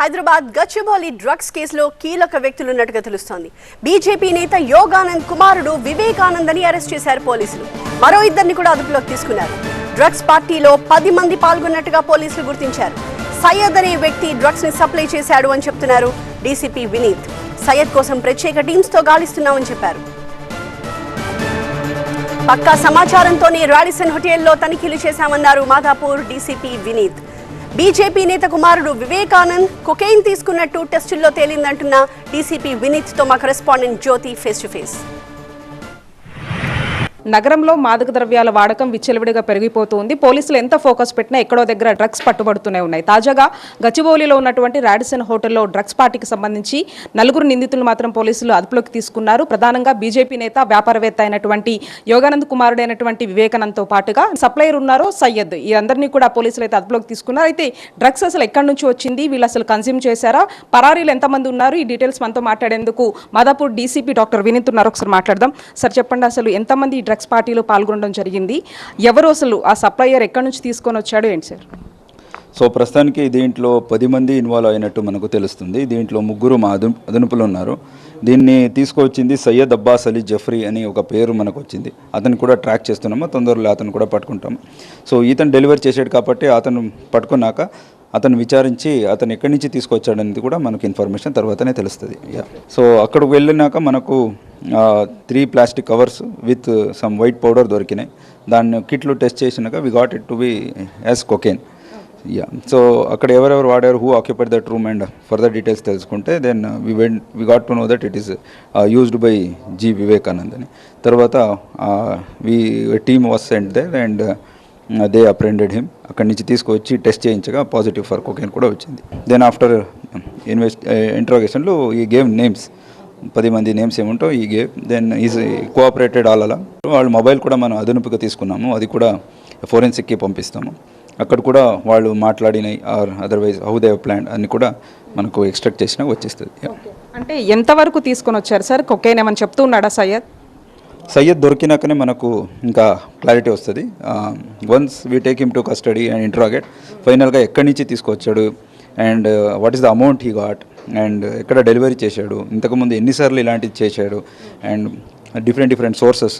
Hyderabad Gachibowli drugs కేసులో కీలక వ్యక్తులున్నట్టుగా తెలుస్తోంది. బీజేపీ నేత యోగానంద్ కుమారుడు వివేకానంద్ అని అరెస్ట్ చేశారు పోలీసులు. మరో ఇద్దరిని కూడా అదుపులోకి తీసుకున్నారు. డ్రగ్స్ పార్టీలో పది మంది పాల్గొన్నట్టుగా పోలీసులు గుర్తించారు. సయ్యద్ అనే వ్యక్తి డ్రగ్స్ని సప్లై చేశాడు అని చెప్తున్నారు డీసీపీ వినీత్. సయ్యద్ కోసం ప్రత్యేక టీమ్స్తో గాలిస్తున్నామని చెప్పారు. పక్కా సమాచారంతోనే రాడిసన్ హోటల్లో తనిఖీలు చేశామన్నారు మాధాపూర్ డీసీపీ వినీత్. బీజేపీ నేత కుమారుడు వివేకానంద్ కొకైన్ తీసుకున్నట్టు టెస్టుల్లో తేలిందంటున్న డీసీపీ వినీత్తో మా correspondent Jyothi face to face నగరంలో మాదక ద్రవ్యాల వాడకం విచ్చలవిడిగా పెరిగిపోతుంది పోలీసులు ఎంత ఫోకస్ పెట్టినా ఎక్కడో దగ్గర డ్రగ్స్ పట్టుబడుతూనే ఉన్నాయి. తాజాగా గచ్చిబౌలిలో ఉన్నటువంటి రాడిసన్ హోటల్లో డ్రగ్స్ పార్టీకి సంబంధించి నలుగురు నిందితులు మాత్రం పోలీసులు అదుపులోకి తీసుకున్నారు. ప్రధానంగా బీజేపీ నేత వ్యాపారవేత్త అయినటువంటి యోగానంద్ కుమారుడైనటువంటి వివేకానంద్తో పాటుగా సప్లయర్ ఉన్నారో సయ్యద్. ఈ అందరినీ కూడా పోలీసులు అయితే అదుపులోకి తీసుకున్నారు. అయితే డ్రగ్స్ అసలు ఎక్కడి నుంచి వచ్చింది? వీళ్ళు అసలు కన్జ్యూమ్ చేశారా? పరారీలు ఎంతమంది ఉన్నారు? ఈ డీటెయిల్స్ మనతో మాట్లాడేందుకు మాదాపూర్ డీసీపీ డాక్టర్ వినీత్ ఉన్నారు. ఒకసారి మాట్లాడదాం. సార్ చెప్పండి అసలు ఎంతమంది ఈ డ్రగ్స్ పార్టీలో పాల్గొనడం జరిగింది. ఎవరు అసలు ఆ సప్లయర్ ఎక్కడి నుంచి తీసుకొని వచ్చాడు ఏంటి సార్? సో ప్రస్తుతానికి దీంట్లో పది మంది ఇన్వాల్వ్ అయినట్టు మనకు తెలుస్తుంది. దీంట్లో ముగ్గురు మా అదు అదునుపులు ఉన్నారు. దీన్ని తీసుకొచ్చింది సయ్యద్ అబ్బాస్ అలీ జఫ్రీ అని ఒక పేరు మనకు వచ్చింది. అతను కూడా ట్రాక్ చేస్తున్నాము. తొందరలో అతను కూడా పట్టుకుంటాము. సో ఇతను డెలివరీ చేసాడు కాబట్టి అతను పట్టుకున్నాక అతను విచారించి అతను ఎక్కడి నుంచి తీసుకొచ్చాడనేది కూడా మనకు ఇన్ఫర్మేషన్ తర్వాతనే తెలుస్తుంది. యా సో అక్కడికి వెళ్ళినాక మనకు three plastic covers with some white powder దొరికినాయి. దాన్ని కిట్లు టెస్ట్ చేసినాక we got it to be as cocaine yeah so అక్కడ ఎవరెవరు వాడారు who occupied that room and further details తెలుసుకుంటే then we when we got to know that it is used by G Vivekanand అని తర్వాత we team was sent they and they apprehended him అక్కడి నుంచి తీసుకొచ్చి test చేయించగా positive for cocoon కూడా వచ్చింది. Then after invest ఇంట్రోగేషన్లో ఈ గేమ్ నేమ్స్ పది మంది నేమ్స్ ఏముంటో ఈ game then is cooperated all అలా వాళ్ళు మొబైల్ కూడా మనం అదునుపుగా తీసుకున్నాము. అది కూడా ఫోరెన్సిక్కి పంపిస్తాము. అక్కడ కూడా వాళ్ళు మాట్లాడినాయి or otherwise how they plan అన్ని కూడా మనకు ఎక్స్ట్రాక్ట్ చేసినా వచ్చేస్తుంది. అంటే ఎంతవరకు తీసుకొని వచ్చారు సార్? కొకేన్ ఏమని చెప్తూ ఉన్నాడా సయ్యద్? సయ్యద్ దొరికినాకనే మనకు ఇంకా క్లారిటీ వస్తుంది. Once we take him to custody and interrogate ఫైనల్గా ఎక్కడి నుంచి తీసుకొచ్చాడు and what is the amount he got and ఎక్కడ డెలివరీ చేశాడు ఇంతకుముందు ఎన్నిసార్లు ఇలాంటిది చేశాడు and different different sources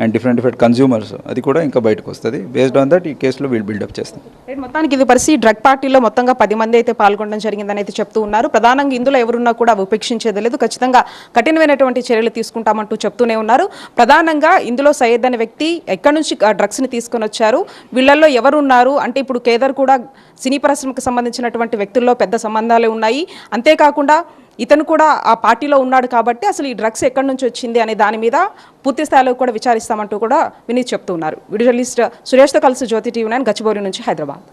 and different different consumers అది కూడా ఇంకా బయటకు వస్తుంది. బేస్డ్ ఆన్ దట్ ఈ కేసులో వీళ్ళు బిల్డప్ చేస్తాం మొత్తానికి ఇది పరిస్థితి. డ్రగ్ పార్టీలో మొత్తంగా పది మంది అయితే పాల్గొనడం జరిగిందని అయితే చెప్తూ ఉన్నారు. ప్రధానంగా ఇందులో ఎవరున్నా కూడా ఉపేక్షించేది లేదు. ఖచ్చితంగా కఠినమైనటువంటి చర్యలు తీసుకుంటామంటూ చెప్తూనే ఉన్నారు. ప్రధానంగా ఇందులో సయ్యద్ అనే వ్యక్తి ఎక్కడి నుంచి ఆ డ్రగ్స్ని తీసుకొని వచ్చారు? వీళ్ళల్లో ఎవరున్నారు? అంటే ఇప్పుడు కేదర్ కూడా సినీ పరిశ్రమకు సంబంధించినటువంటి వ్యక్తుల్లో పెద్ద సంబంధాలే ఉన్నాయి. అంతేకాకుండా ఇతను కూడా ఆ పార్టీలో ఉన్నాడు కాబట్టి అసలు ఈ డ్రగ్స్ ఎక్కడి నుంచి వచ్చింది అనే దాని మీద పూర్తి స్థాయిలో కూడా విచారిస్తామంటూ కూడా వినీత్ చెప్తున్నారు వీడియో జర్నలిస్ట్ సురేష్తో కలిసి జ్యోతి టీవీ నైన్ గచ్చిబౌరి నుంచి హైదరాబాద్.